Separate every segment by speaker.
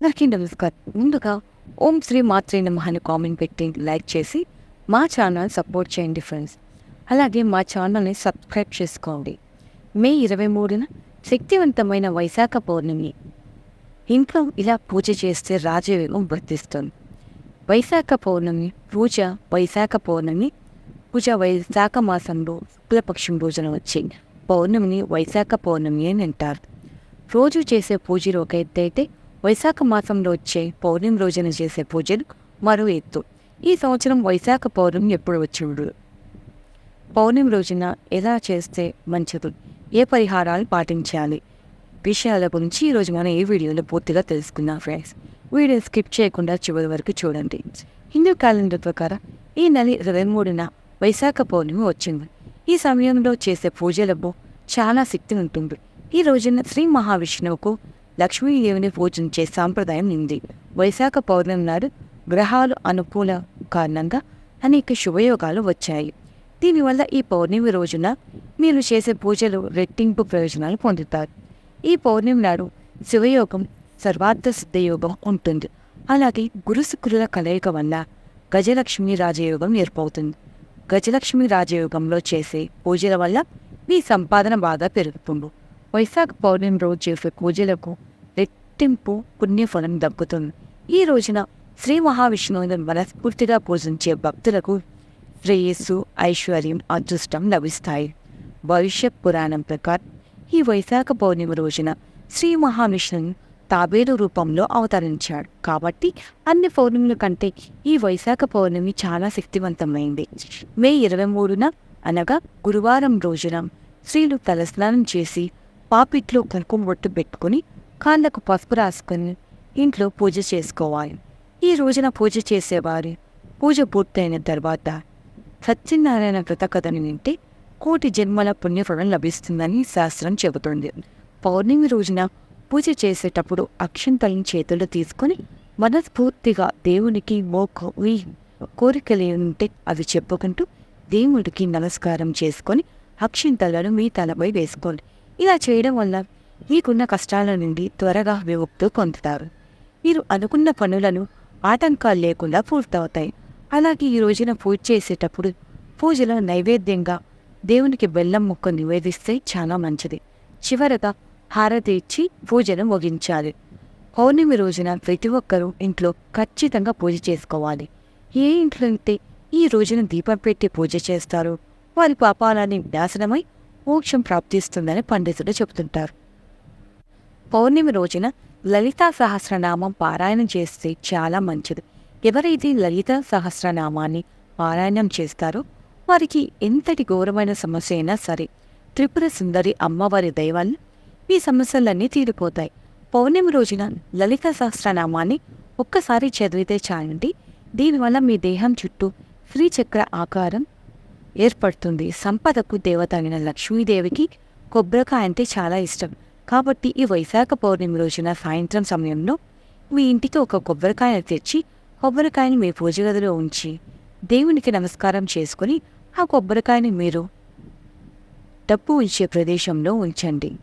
Speaker 1: అందరికీ నమస్కారం ముందుగా ఓం శ్రీ మాత్రే నమః అని కామెంట్ పెట్టి లైక్ చేసి మా ఛానల్ సపోర్ట్ చేయండి ఫ్రెండ్స్ అలాగే మా ఛానల్ని సబ్స్క్రైబ్ చేసుకోండి. మే ఇరవై మూడున శక్తివంతమైన వైశాఖ పౌర్ణమి. ఇంట్లో ఇలా పూజ చేస్తే రాజయోగం వర్తిస్తుంది వైశాఖ పౌర్ణమి పూజ వైశాఖ పౌర్ణమి పూజ వైశాఖ మాసంలో శుక్లపక్షం రోజున వచ్చి పౌర్ణమిని వైశాఖ పౌర్ణమి అని అంటారు. రోజు చేసే పూజలు ఒక ఎత్తు అయితే వైశాఖ మాసంలో వచ్చే పౌర్ణమి రోజున చేసే పూజలు మరో ఎత్తు. ఈ సంవత్సరం వైశాఖ పౌర్ణమి ఎప్పుడు వచ్చిండు పౌర్ణమి రోజున ఎలా చేస్తే మంచిది? ఏ పరిహారాలు పాటించాలి? విషయాల గురించి ఈరోజు మనం ఈ వీడియోలో పూర్తిగా తెలుసుకుందాం ఫ్రెండ్స్. వీడియో స్కిప్ చేయకుండా చివరి వరకు చూడండి. హిందూ క్యాలెండర్ ప్రకారం ఈ నెల ఇరవై మూడున వైశాఖ పౌర్ణమి వచ్చింది. ఈ సమయంలో చేసే పూజలకు చాలా శక్తి ఉంటుంది. ఈ రోజున శ్రీ మహావిష్ణువుకు లక్ష్మీదేవిని పూజించే సాంప్రదాయం ఉంది వైశాఖ పౌర్ణమి నాడు గ్రహాలు అనుకూల కారణంగా అనేక శుభయోగాలు వచ్చాయి. దీనివల్ల ఈ పౌర్ణమి రోజున మీరు చేసే పూజలు రెట్టింపు ప్రయోజనాలు పొందుతారు. ఈ పౌర్ణమి నాడు శివయోగం సర్వార్థ సిద్ధయోగం ఉంటుంది. అలాగే గురు శుక్రుల కలయిక వల్ల గజలక్ష్మి రాజయోగం ఏర్పడుతుంది గజలక్ష్మి రాజయోగంలో చేసే పూజల వల్ల మీ సంపాదన బాగా పెరుగుతుంది. వైశాఖ పౌర్ణమి రోజు చేసే పూజలకు రెట్టింపు పుణ్యఫలం దక్కుతుంది. ఈ రోజున శ్రీ మహావిష్ణువుని మనస్ఫూర్తిగా పూజించే భక్తులకు శ్రేయస్సు ఐశ్వర్యం అదృష్టం లభిస్తాయి. భవిష్యత్ పురాణం ప్రకారం ఈ వైశాఖ పౌర్ణమి రోజున శ్రీ మహావిష్ణువు తాబేలు రూపంలో అవతరించాడు. కాబట్టి అన్ని పౌర్ణముల కంటే ఈ వైశాఖ పౌర్ణమి చాలా శక్తివంతమైంది. మే ఇరవై మూడున అనగా గురువారం రోజున స్త్రీలు తలస్నానం చేసి పాపిట్లో కుంకుమ బొట్టు పెట్టుకుని కాళ్ళకు పసుపు రాసుకొని ఇంట్లో పూజ చేసుకోవాలి. ఈ రోజున పూజ చేసేవారు. పూజ పూర్తయిన తర్వాత సత్యనారాయణ వ్రత కథను వింటే కోటి జన్మల పుణ్యఫలం లభిస్తుందని శాస్త్రం చెబుతుంది. పౌర్ణమి రోజున పూజ చేసేటప్పుడు అక్షంతలను చేతుల్లో తీసుకొని మనస్ఫూర్తిగా దేవునికి మోక కోరికలు ఉంటే అవి చెప్పుకుంటూ దేవుడికి నమస్కారం చేసుకొని అక్షింతలను మీ తలపై వేసుకోండి. ఇలా చేయడం వల్ల మీకున్న కష్టాల నుండి త్వరగా విముక్తి పొందుతారు. మీరు అనుకున్న పనులను ఆటంకాలు లేకుండా పూర్తవుతాయి. అలాగే ఈ రోజున పూజ చేసేటప్పుడు పూజలో నైవేద్యంగా దేవునికి బెల్లం ముక్క నివేదిస్తే చాలా మంచిది. చివరగా హారతి ఇచ్చి పూజను ముగించాలి. పౌర్ణమి రోజున ప్రతి ఒక్కరూ ఇంట్లో ఖచ్చితంగా పూజ చేసుకోవాలి. ఏ ఇంట్లో అయితే ఈ రోజున దీపం పెట్టి పూజ చేస్తారో వారి పాపాలని నాశనమై మోక్షం ప్రాప్తిస్తుందని పండితుడు చెబుతుంటారు. పౌర్ణమి రోజున లలితా సహస్రనామం పారాయణం చేస్తే చాలా మంచిది. ఎవరైతే లలిత సహస్రనామాన్ని పారాయణం చేస్తారో వారికి ఎంతటి ఘోరమైన సమస్య అయినా సరే త్రిపుర సుందరి అమ్మవారి దైవాలు ఈ సమస్యలన్నీ తీరిపోతాయి. పౌర్ణమి రోజున లలిత సహస్రనామాన్ని ఒక్కసారి చదివితే చాలండి. దీనివల్ల మీ దేహం చుట్టూ శ్రీచక్ర ఆకారం ఏర్పడుతుంది. సంపదకు దేవత అయిన లక్ష్మీదేవికి కొబ్బరికాయ అంటే చాలా ఇష్టం. కాబట్టి ఈ వైశాఖ పౌర్ణమి రోజున సాయంత్రం సమయంలో మీ ఇంటికి ఒక కొబ్బరికాయను తెచ్చి కొబ్బరికాయని మీ పూజ గదిలో ఉంచి దేవునికి నమస్కారం చేసుకుని ఆ కొబ్బరికాయని మీరు డబ్బు ఉంచే ప్రదేశంలో ఉంచండి.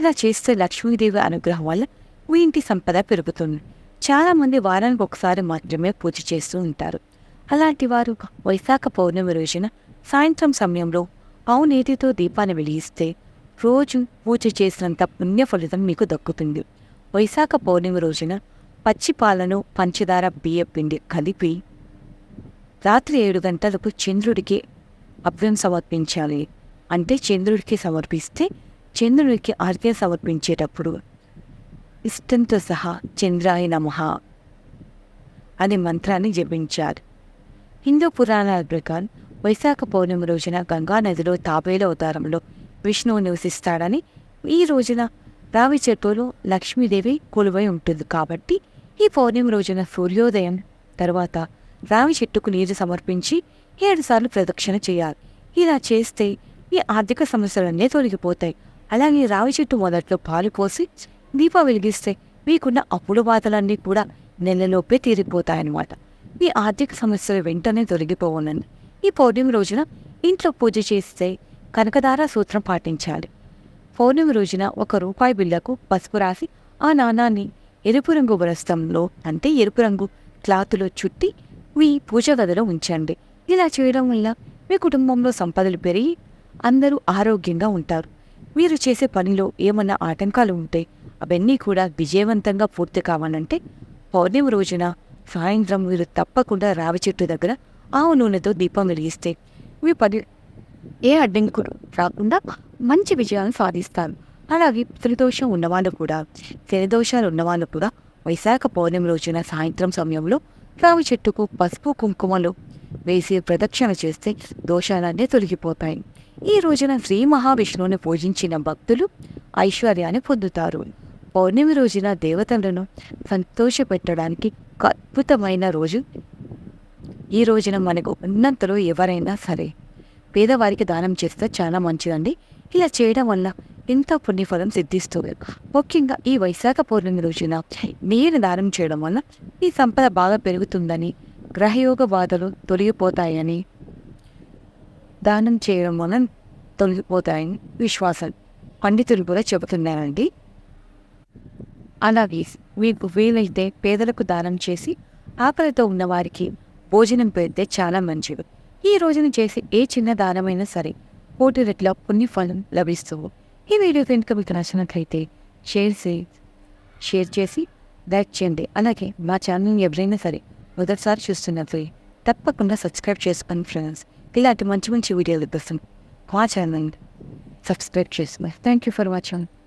Speaker 1: ఇలా చేస్తే లక్ష్మీదేవి అనుగ్రహం వల్ల మీ ఇంటి సంపద పెరుగుతుంది. చాలామంది వారానికి ఒకసారి మాత్రమే పూజ చేస్తూ ఉంటారు. అలాంటి వారు వైశాఖ పౌర్ణమి రోజున సాయంత్రం సమయంలో ఆవు నీటితో దీపాన్ని వెలిగిస్తే రోజు పూజ చేసినంత పుణ్య ఫలితం మీకు దక్కుతుంది. వైశాఖ పౌర్ణమి రోజున పచ్చి పాలను పంచదార బియ్య పిండి కలిపి రాత్రి ఏడు గంటలకు చంద్రుడికి అభ్యం సమర్పించాలి. అంటే చంద్రుడికి సమర్పిస్తే చంద్రుడికి అర్ఘ్యం సమర్పించేటప్పుడు ఇష్టంతో సహా చంద్రాయ నమః అనే మంత్రాన్ని జపించారు. హిందూ పురాణాల ప్రకారం వైశాఖ పౌర్ణమి రోజున గంగా నదిలో తాబేలు అవతారంలో విష్ణువు నివసిస్తాడని ఈ రోజున రావి చెట్టులో లక్ష్మీదేవి కొలువై ఉంటుంది కాబట్టి ఈ పౌర్ణమి రోజున సూర్యోదయం తర్వాత రావి చెట్టుకు నీరు సమర్పించి ఏడుసార్లు ప్రదక్షిణ చేయాలి. ఇలా చేస్తే ఈ ఆర్థిక సమస్యలన్నీ తొలగిపోతాయి. అలాగే రావి చెట్టు మొదట్లో పాలు పోసి దీపం వెలిగిస్తే మీకున్న అప్పుల బాధలన్నీ కూడా నెలలోపే తీరిపోతాయన్నమాట. మీ ఆర్థిక సమస్యలు వెంటనే తొలగిపోవునండి ఈ పౌర్ణమి రోజున ఇంట్లో పూజ చేస్తే కనకదార సూత్రం పాటించాలి. పౌర్ణమి రోజున ఒక రూపాయి బిళ్ళకు పసుపు రాసి ఆ నాణాన్ని ఎరుపు రంగు వస్త్రంలో అంటే ఎరుపు రంగు క్లాతులో చుట్టి మీ పూజ గదిలో ఉంచండి. ఇలా చేయడం వల్ల మీ కుటుంబంలో సంపదలు పెరిగి అందరూ ఆరోగ్యంగా ఉంటారు. మీరు చేసే పనిలో ఏమన్నా ఆటంకాలు ఉంటే అవన్నీ కూడా విజయవంతంగా పూర్తి కావాలంటే పౌర్ణమి రోజున సాయంత్రం మీరు తప్పకుండా రావి చెట్టు దగ్గర ఆవు నూనెతో దీపం వెలిగిస్తే మీ పని ఏ అడ్డంకులు రాకుండా మంచి విజయాలను సాధిస్తారు. అలాగే త్రిదోషం ఉన్నవాళ్ళు కూడా. శనిదోషాలు ఉన్నవాళ్ళు కూడా వైశాఖ పౌర్ణమి రోజున సాయంత్రం సమయంలో రావి చెట్టుకు పసుపు కుంకుమలు వేసి ప్రదక్షిణ చేస్తే దోషాలన్నీ తొలగిపోతాయి. ఈ రోజున శ్రీ మహావిష్ణువుని పూజించిన భక్తులు ఐశ్వర్యాన్ని పొందుతారు. పౌర్ణమి రోజున దేవతలను సంతోషపెట్టడానికి ఒక అద్భుతమైన రోజు. ఈ రోజున మనకు ఉన్నంతలో ఎవరైనా సరే పేదవారికి దానం చేస్తే చాలా మంచిదండి. ఇలా చేయడం వల్ల ఎంతో పుణ్యఫలం సిద్ధిస్తుంది. ముఖ్యంగా ఈ వైశాఖ పౌర్ణమి రోజున నీరు దానం చేయడం వల్ల ఈ సంపద బాగా పెరుగుతుందని గ్రహయోగ బాధలు తొలగిపోతాయని దానం చేయడం వలన తొలగిపోతాయని విశ్వాసం పండితులు కూడా చెబుతున్నారండి. అలాగే మీకు వీలైతే పేదలకు దానం చేసి ఆకలితో ఉన్నవారికి భోజనం పెడితే చాలా మంచిది. ఈ రోజున చేసే ఏ చిన్న దానమైనా సరే కోటి రెట్ల పుణ్యఫలం లభిస్తుంది. ఈ వీడియో కనుక మీకు నచ్చినట్లయితే షేర్ చేసి షేర్ చేసి లైక్ చేయండి. అలాగే మా ఛానల్ని ఎవరైనా సరే మొదటిసారి చూస్తున్నప్పుడు తప్పకుండా సబ్స్క్రైబ్ చేసుకోండి ఫ్రెండ్స్. ఇలాంటి మంచి మంచి వీడియోలు కోసం మా ఛానల్ సబ్స్క్రైబ్ చేసుకుని థ్యాంక్ యూ ఫర్ వాచింగ్